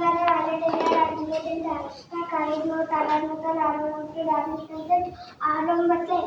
ಆನಂದರ ಅಲೆಡೆಯ ಅಡಿಗೆದಿಂದ ಅರ್ಶನ coin ತಲಾನುತ ಲಾಭಕ್ಕೆ ಲಾಭಿಸಿದಂತೆ ಆರಂಭತೆ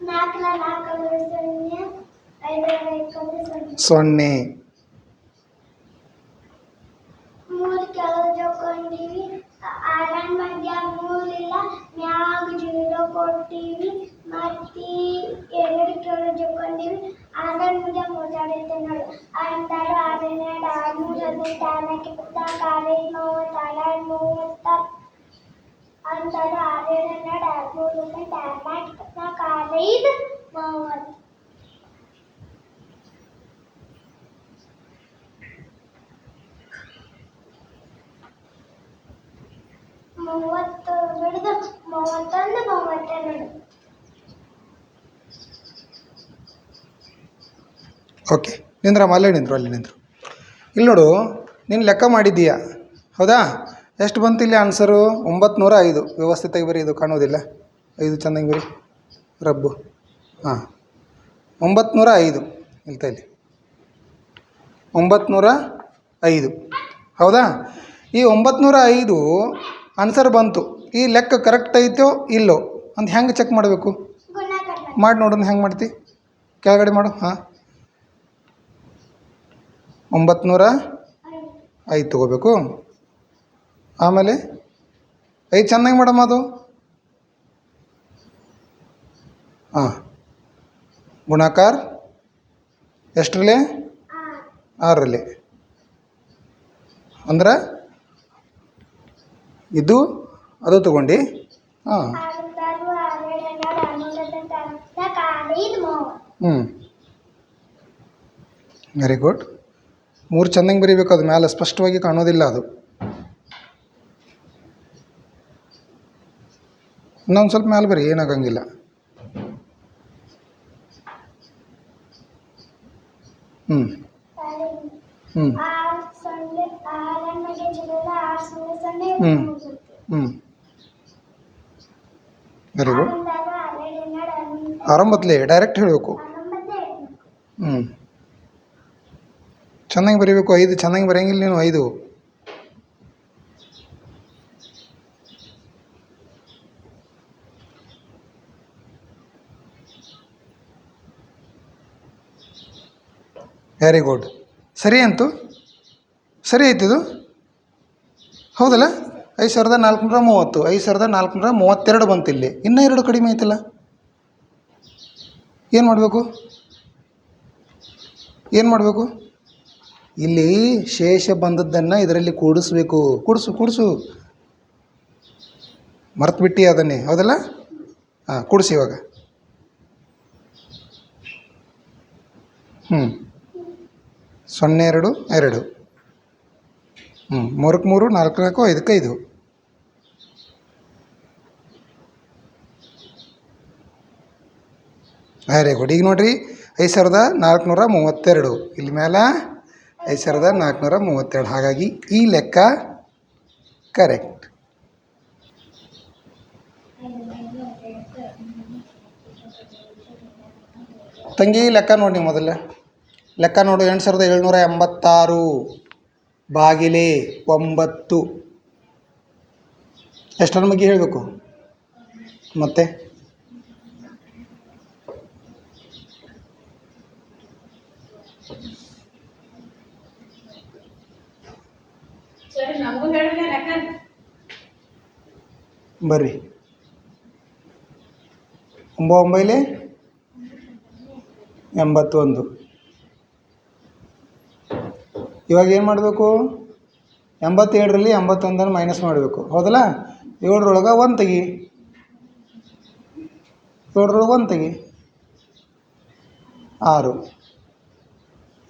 ನಾಲ್ಕಲ ನಾಲ್ಕು ಸೊನ್ನೆ ಐದರ ಇಪ್ಪತ್ತು ಸೊನ್ನೆ ಸೊನ್ನೆ ಮೂರು ಕೆಳಗೆ ತಗೊಂಡಿವಿ ಆರನ್ ಮಧ್ಯ ಮೂರಿಲ್ಲ ಮ್ಯಾಗ ಜೀರೋ ಕೊಟ್ಟಿವಿ మట్టి ఏడు చెప్పండి ఆనంద మీద మోసాడుతున్నాడు అంటారు ఆయన డాను చదువు డానకి కాలేజ్ మోతాడు మోతా అంటారు ఆయన డాను డానకి కాలేజ్ మోతా ಓಕೆ ನಿಂದ್ರಮ್ಮ ಅಲ್ಲೇ ನಿಂದ್ರು ಅಲ್ಲಿ ನಿಂದ್ರು. ಇಲ್ಲಿ ನೋಡು ನೀನು ಲೆಕ್ಕ ಮಾಡಿದ್ದೀಯಾ? ಹೌದಾ? ಎಷ್ಟು ಬಂತು ಇಲ್ಲಿ ಆನ್ಸರು ಒಂಬತ್ತು ನೂರ ಐದು ವ್ಯವಸ್ಥಿತಾಗಿ ಬರೀ ಇದು ಕಾಣೋದಿಲ್ಲ ಐದು ಚೆನ್ನಾಗಿ ಬರೀ. ರಬ್ಬು. ಹಾಂ. ಒಂಬತ್ತು ನೂರ ಐದು ಇಲ್ತಾ ಇಲ್ಲಿ. ಒಂಬತ್ತು ನೂರ ಐದು ಹೌದಾ? ಈ ಒಂಬತ್ತು ನೂರ ಐದು ಆನ್ಸರ್ ಬಂತು. ಈ ಲೆಕ್ಕ ಕರೆಕ್ಟ್ ಐತೋ ಇಲ್ಲೋ? ಅಂತ ಹೆಂಗೆ ಚೆಕ್ ಮಾಡಬೇಕು? ಮಾಡಿ ನೋಡೋಣ ಹೆಂಗೆ ಮಾಡ್ತಿ? ಕೆಳಗಡೆ ಮಾಡು. ಹಾಂ. ಒಂಬತ್ತು ನೂರ ಐದು ತೊಗೋಬೇಕು. ಆಮೇಲೆ ಐದು ಚೆನ್ನಾಗಿ ಮೇಡಮ್ ಅದು ಹಾಂ ಗುಣಾಕಾರ ಎಷ್ಟರಲ್ಲಿ? ಆರರಲ್ಲಿ. ಅಂದ್ರೆ, ಇದು, ಅದು ತಗೊಂಡು. ಹಾಂ ಹ್ಞೂ ವೆರಿ ಗುಡ್ ಮೂರು ಚಂದಂಗೆ ಬರಿಬೇಕು, ಅದು ಮ್ಯಾಲೆ ಸ್ಪಷ್ಟವಾಗಿ ಕಾಣೋದಿಲ್ಲ ಅದು. ಇನ್ನೊಂದು ಸ್ವಲ್ಪ ಮ್ಯಾಲೆ ಬರೀ, ಏನಾಗಂಗಿಲ್ಲ. ಹ್ಞೂ ಹ್ಞೂ ಹ್ಞೂ. ಹ್ಞೂ ವೆರಿ ಗುಡ್ ಆರಂಭತ್ಲೆ, ಡೈರೆಕ್ಟ್ ಹೇಳಬೇಕು. ಹ್ಞೂ ಚೆನ್ನಾಗಿ ಬರೀಬೇಕು, ಐದು ಚೆನ್ನಾಗಿ ಬರೆಯಂಗಿಲ್ಲ ನೀನು, ಐದು. ವೆರಿ ಗುಡ್ ಸರಿ ಅಂತು? ಸರಿ ಆಯ್ತಿದು ಹೌದಲ್ಲ? ಐದು ಸಾವಿರದ ನಾಲ್ಕುನೂರ ಮೂವತ್ತು ಐದು ಸಾವಿರದ ನಾಲ್ಕುನೂರ ಮೂವತ್ತೆರಡು ಬಂತು ಇಲ್ಲಿ. ಇನ್ನೂ ಎರಡು ಕಡಿಮೆ ಆಯ್ತಲ್ಲ? ಏನು ಮಾಡಬೇಕು? ಏನು ಮಾಡಬೇಕು? ಇಲ್ಲಿ ಶೇಷ ಬಂದದ್ದನ್ನು ಇದರಲ್ಲಿ ಕೂಡಿಸ್ಬೇಕು. ಕೂಡಿಸು ಕೂಡಿಸು. ಮರ್ತುಬಿಟ್ಟು ಅದನ್ನೇ, ಹೌದಲ್ಲ? ಹಾಂ ಕೂಡಿಸಿ ಇವಾಗ. ಹ್ಞೂ ಸೊನ್ನೆ ಎರಡು ಎರಡು. ಹ್ಞೂ ಮೂರಕ್ಕೆ ಮೂರು ನಾಲ್ಕು ನಾಲ್ಕು, ಐದಕ್ಕೆ ಐದು. ವೆರಿ ಗುಡ್ ಈಗ ನೋಡಿರಿ, ಐದು ಸಾವಿರದ ನಾಲ್ಕುನೂರ ಮೂವತ್ತೆರಡು. ಇಲ್ಲಿ ಮೇಲೆ ಐದು ಸಾವಿರದ ನಾಲ್ಕುನೂರ ಮೂವತ್ತೆರಡು. ಹಾಗಾಗಿ ಈ ಲೆಕ್ಕ ಕರೆಕ್ಟ್. ತಂಗಿ ಲೆಕ್ಕ ನೋಡಿ ನೀವು ಮೊದಲ. ಲೆಕ್ಕ ನೋಡು ಎಂಟು ಸಾವಿರದ ಏಳ್ನೂರ ಎಂಬತ್ತಾರು. ಬಾಗಿಲೆ ಒಂಬತ್ತು. ಎಷ್ಟರ ಬಗ್ಗೆ ಹೇಳಬೇಕು? ಮತ್ತೆ ಸರಿ ನಮಗೂ ಹೇಳಿದೆ ಲೆಕ್ಕ ಬರ್ರಿ. ಒಂಬ ಒಂಬೈಲೆ ಎಂಬತ್ತೊಂದು. ಇವಾಗ ಏನು ಮಾಡಬೇಕು? ಎಂಬತ್ತೇಳರಲ್ಲಿ ಎಂಬತ್ತೊಂದನ್ನು ಮೈನಸ್ ಮಾಡಬೇಕು. ಹೌದಲ್ಲ? ಏಳರೊಳಗೆ ಒಂದು ತೆಗಿ. ಏಳರೊಳಗೆ ಒಂದು ತೆಗಿ. ಆರು.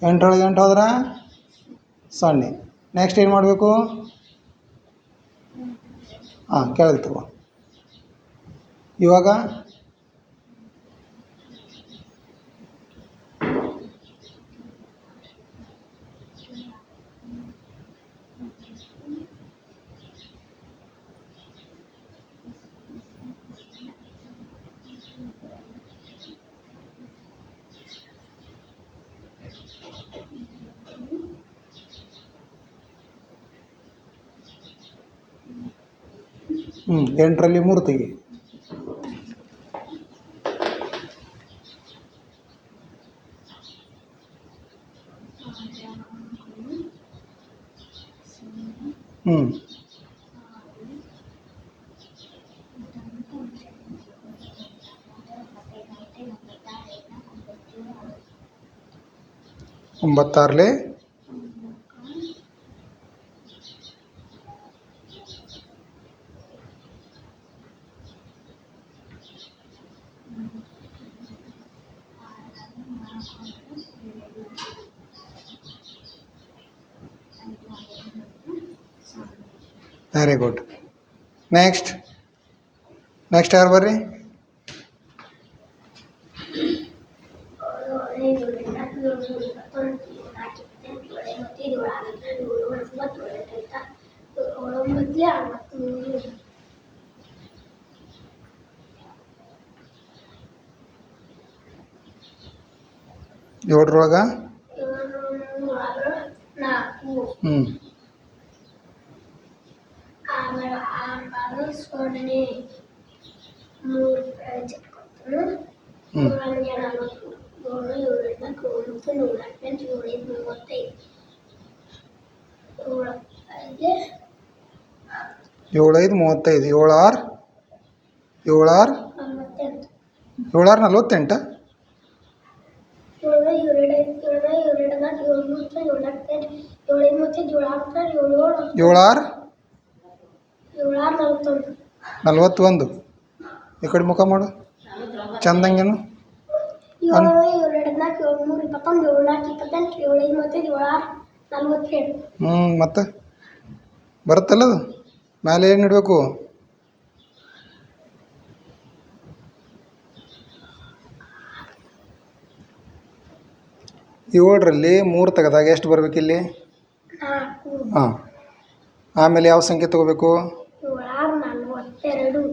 ಎಂಟರೊಳಗೆ ಎಂಟು ಹೋದ್ರೆ? ಸೊನ್ನೆ. ನೆಕ್ಸ್ಟ್ ಏನು ಮಾಡಬೇಕು? ಹಾಂ ಕೆಳಗೆ ಇವಾಗ ಹ್ಞೂ ಎಂಟರಲ್ಲಿ ಮೂರು ತೆಗಿ. ಹ್ಞೂ ಒಂಬತ್ತಾರಲೆ ವೆರಿ ಗುಡ್ ನೆಕ್ಸ್ಟ್ ನೆಕ್ಸ್ಟ್ ಯಾರು ಬರ್ರಿ ಮೊದಲೇ ಅರವತ್ತ್ಮೂರು ಏಳರೊಳಗೆ ನಾಲ್ಕು ಹ್ಞೂ ಆಮೇಲೆ ಆರು ಸೊನ್ನೆ ಮೂರು ಇಟ್ಕೊತಾನು ಹ್ಞೂ ಮೂರಲ್ಲಿ ನಲವತ್ತು ಏಳು ಏಳು ನಾಲ್ಕು ಒಂಬತ್ತು ನೂರ ಹದಿನೆಂಟು ಏಳು ಐದು ಮೂವತ್ತೈದು ಏಳು ಐದು ಏಳು ಐದು ಮೂವತ್ತೈದು ಏಳು ಆರು ಏಳು ಆರು ನಲವತ್ತೆಂಟು ಏಳು ಆರು ನಲ್ವತ್ತೆಂಟು ಏಳು ಎರಡು ಏಳು ಎರಡು ನಾಲ್ಕು ಏಳು ಮೂವತ್ತು ಏಳು ಹದಿನೆಂಟು ಏಳು ಐದು ಮೂವತ್ತೈದು ಏಳು ಆರು ಏಳು ಏಳು ಏಳು ಆರು ಏಳು ಆರು ನಲವತ್ತೊಂದು ನಲ್ವತ್ತೊಂದು. ಈ ಕಡೆ ಮುಖ ಮಾಡು. ಚಂದಂಗೇನು. ಏಳು ಏಳು ಎರಡು ನಾಲ್ಕು ಏಳು ಮೂರು ಇಪ್ಪತ್ತೊಂದು ಏಳು ನಾಲ್ಕು ಇಪ್ಪತ್ತೆಂಟು ಏಳು ಐದು ಮೂವತ್ತೈದು ಏಳು ಆರು ನಲವತ್ತೇಳು. ಹ್ಞೂ ಮತ್ತೆ? ಬರುತ್ತಲ್ಲ ಅದು? ಮೇಲೆ ಏನು ಇಡಬೇಕು? ಏಳರಲ್ಲಿ ಮೂರು ತೆಗೆದಾಗ ಎಷ್ಟು ಬರಬೇಕಿಲ್ಲಿ? ಹಾಂ. ಆಮೇಲೆ ಯಾವ ಸಂಖ್ಯೆ ತೊಗೋಬೇಕು?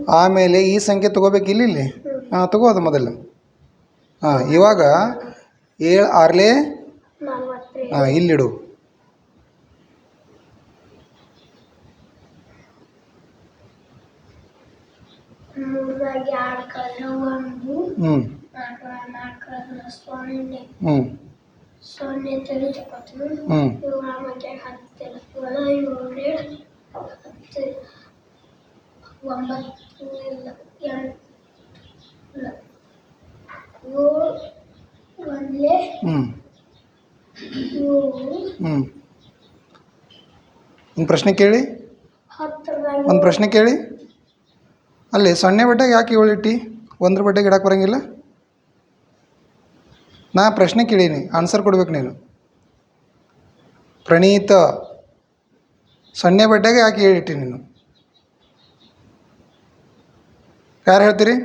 ಆಮೇಲೆ ಈ ಸಂಖ್ಯೆ ತೊಗೋಬೇಕು ಇಲ್ಲಿ ಇಲ್ಲಿ ಹಾಂ ತಗೋದು ಮೊದಲು. ಹಾಂ ಇವಾಗ ಏಳು ಆರ್ಲೆ? ಹಾಂ ಇಲ್ಲಿಡು. ಹ್ಞೂ ಹ್ಞೂ ಸೊನ್ನೆ. ತೆಗೆ ಹ್ಞೂ ಮತ್ತೆ ಏಳು ಹತ್ತು ಒಂಬತ್ತು ಇಲ್ಲ ಎಂಟು ಇಲ್ಲ ಏಳು ಒಂದಲೇ ಹ್ಞೂ ಏಳು ಹ್ಞೂ ಒಂದು ಪ್ರಶ್ನೆ ಕೇಳಿ. ಒಂದು ಪ್ರಶ್ನೆ ಕೇಳಿ. ಅಲ್ಲಿ ಸೊನ್ನೆ ಬಟ್ಟೆಗೆ ಯಾಕೆ ಏಳು ಇಟ್ಟಿ? ಒಂದ್ರ ಬಟ್ಟೆಗೆ ಇಡಕ್ಕೆ ಬರಂಗಿಲ್ಲ? ನಾ ಪ್ರಶ್ನೆ ಕೇಳೀನಿ ಆನ್ಸರ್ ಕೊಡ್ಬೇಕು ನೀನು. ಪ್ರಣೀತ ಸೊನ್ನೆ ಬಟ್ಟೆಗೆ ಯಾಕೆ ಹೇಳಿಟ್ಟಿ ನೀನು? ಯಾರು ಹೇಳ್ತೀರಿ?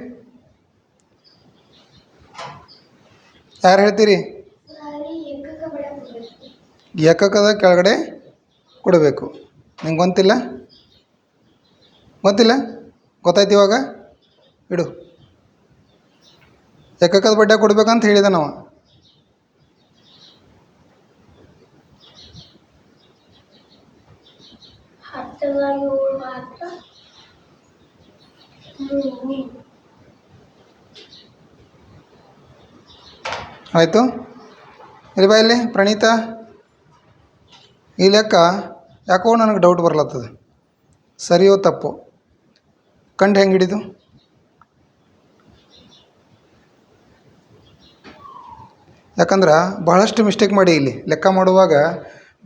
ಯಾರು ಹೇಳ್ತೀರಿ? ಏಕಕ ಏಕಕದ ಕೆಳಗಡೆ ಕೊಡಬೇಕು. ನಿಂಗೆ ಗೊತ್ತಿಲ್ಲ. ಗೊತ್ತಿಲ್ಲ? ಗೊತ್ತಾಯ್ತು ಇವಾಗ? ಇಡು. ಏಕಕದ ಬಡ್ಡೆ ಕೊಡ್ಬೇಕಂತ ಹೇಳಿದ ನಾವು. ಆಯಿತು. ಇಲ್ಲಿ ಬಾ ಇಲ್ಲಿ ಪ್ರಣೀತ. ಈ ಲೆಕ್ಕ ಯಾಕೋ ನನಗೆ ಡೌಟ್ ಬರ್ಲತ್ತದ? ಸರಿಯೋ ತಪ್ಪು? ಕಂಡು ಹೆಂಗೆ ಹಿಡಿದು? ಯಾಕಂದ್ರೆ ಬಹಳಷ್ಟು ಮಿಸ್ಟೇಕ್ ಮಾಡಿ ಇಲ್ಲಿ. ಲೆಕ್ಕ ಮಾಡುವಾಗ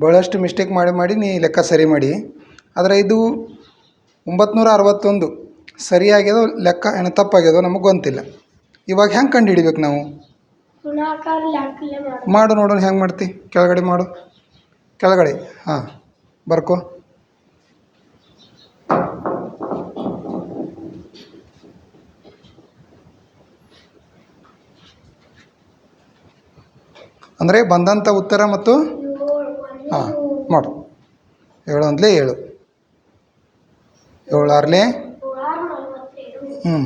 ಬಹಳಷ್ಟು ಮಿಸ್ಟೇಕ್ ಮಾಡಿ ಮಾಡಿ ನೀ ಲೆಕ್ಕ ಸರಿ ಮಾಡಿ. ಆದರೆ ಇದು ಒಂಬತ್ತು ಅರವತ್ತೊಂದು ಸರಿಯಾಗ್ಯದೋ ಲೆಕ್ಕ ಏನು ತಪ್ಪಾಗ್ಯದೋ ನಮಗೆ ಗೊತ್ತಿಲ್ಲ. ಇವಾಗ ಹೆಂಗೆ ಕಂಡು ಹಿಡಿಬೇಕು ನಾವು? ಮಾಡು ನೋಡೋಣ ಹೆಂಗೆ ಮಾಡ್ತಿ. ಕೆಳಗಡೆ ಮಾಡು. ಕೆಳಗಡೆ ಹಾಂ. ಬರ್ಕೋ. ಅಂದರೆ ಬಂದಂಥ ಉತ್ತರ ಮತ್ತು ಹಾಂ, ಮಾಡು. ಏಳು ಅಂದಲೇ ಏಳು. ಏಳು ಆರ್ಲೆ? ಹ್ಞೂ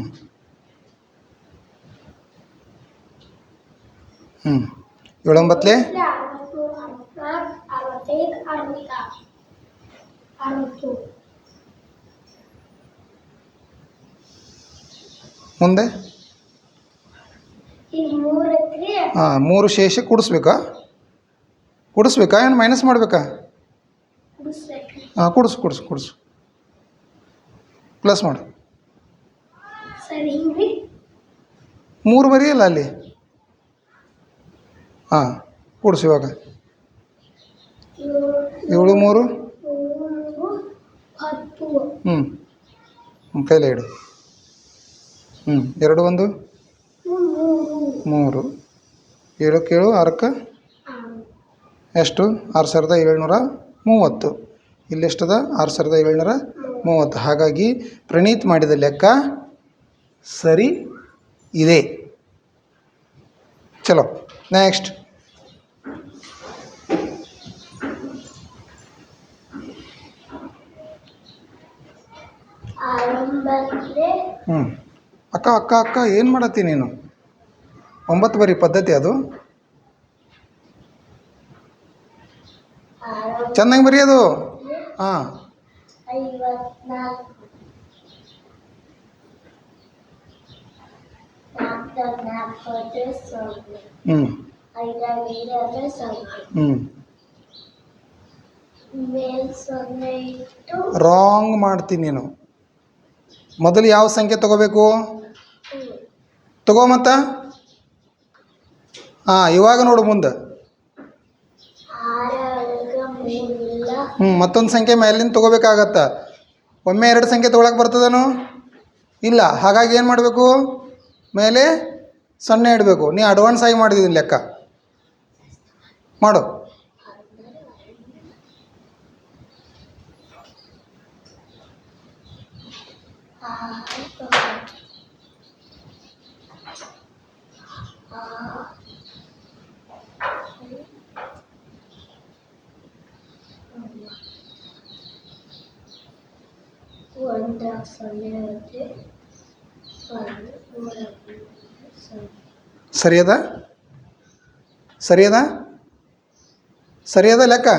ಹ್ಞೂ ಏಳೊಂಬತ್ತಲೇ ಅರವತ್ತು. ಮುಂದೆ? ಹಾಂ ಮೂರು ಶೇಷ ಕೂಡಿಸ್ಬೇಕಾ? ಕೂಡಿಸ್ಬೇಕಾ? ಏನು ಮೈನಸ್ ಮಾಡಬೇಕಾ? ಹಾಂ ಕೂಡಿಸು ಕೂಡಿಸು ಕೂಡಿಸು. ಪ್ಲಸ್ ಮಾಡು. ಮೂರು ಬರೆಯಲ್ಲ ಅಲ್ಲಿ ಹಾಂ ಕೂಡಿಸು ಇವಾಗ. ಏಳು ಮೂರು? ಹ್ಞೂ ಹ್ಞೂ ಕೈಲೇ ಇಡು. ಹ್ಞೂ ಎರಡು, ಒಂದು. ಮೂರು. ಏಳಕ್ಕೆ ಏಳು ಆರಕ್ಕೆ? ಆರು ಎಷ್ಟು? ಆರು ಸಾವಿರದ ಏಳ್ನೂರ ಮೂವತ್ತು. ಇಲ್ಲೆಷ್ಟದ ಆರು ಸಾವಿರದ ಏಳ್ನೂರ ಮೂವತ್ತು. ಹಾಗಾಗಿ ಪ್ರಣೀತ್ ಮಾಡಿದ ಲೆಕ್ಕ ಸರಿ ಇದೆ. ಚಲೋ. ನೆಕ್ಸ್ಟ್ ಹ್ಞೂ ಅಕ್ಕ ಅಕ್ಕ ಅಕ್ಕ ಏನು ಮಾಡತ್ತಿ ನೀನು? ಒಂಬತ್ತು ಬರಿ ಪದ್ಧತಿ ಅದು. ಚೆನ್ನಾಗಿ ಹಾಂ. ನಾಲ್ಕು ಆದರೆ ಸೊನ್ನೆ ಹ್ಞೂ ಹ್ಞೂ ರಾಂಗ್ ಮಾಡ್ತೀನಿ ನೀನು. ಮೊದಲು ಯಾವ ಸಂಖ್ಯೆ ತಗೋಬೇಕು? ತಗೋ ಮತ್ತ. ಹಾಂ, ಇವಾಗ ನೋಡು ಮುಂದೆ. ಹ್ಞೂ ಮತ್ತೊಂದು ಸಂಖ್ಯೆ ಮೇಲಿಂದ ತೊಗೋಬೇಕಾಗತ್ತ? ಒಮ್ಮೆ ಎರಡು ಸಂಖ್ಯೆ ತೊಗೊಳಕ್ಕೆ ಬರ್ತದೇನು? ಇಲ್ಲ, ಹಾಗಾಗಿ ಏನು ಮಾಡಬೇಕು? ಮೇಲೆ ಸೊನ್ನೆ ಇಡಬೇಕು. ನೀ ಅಡ್ವಾನ್ಸ್ ಆಗಿ ಮಾಡಿದ್ದೀನಿ ಲೆಕ್ಕ. ಮಾಡು. ಸರಿಯದ ಸರಿಯದ ಸರಿಯದ ಲೆಕ್ಕ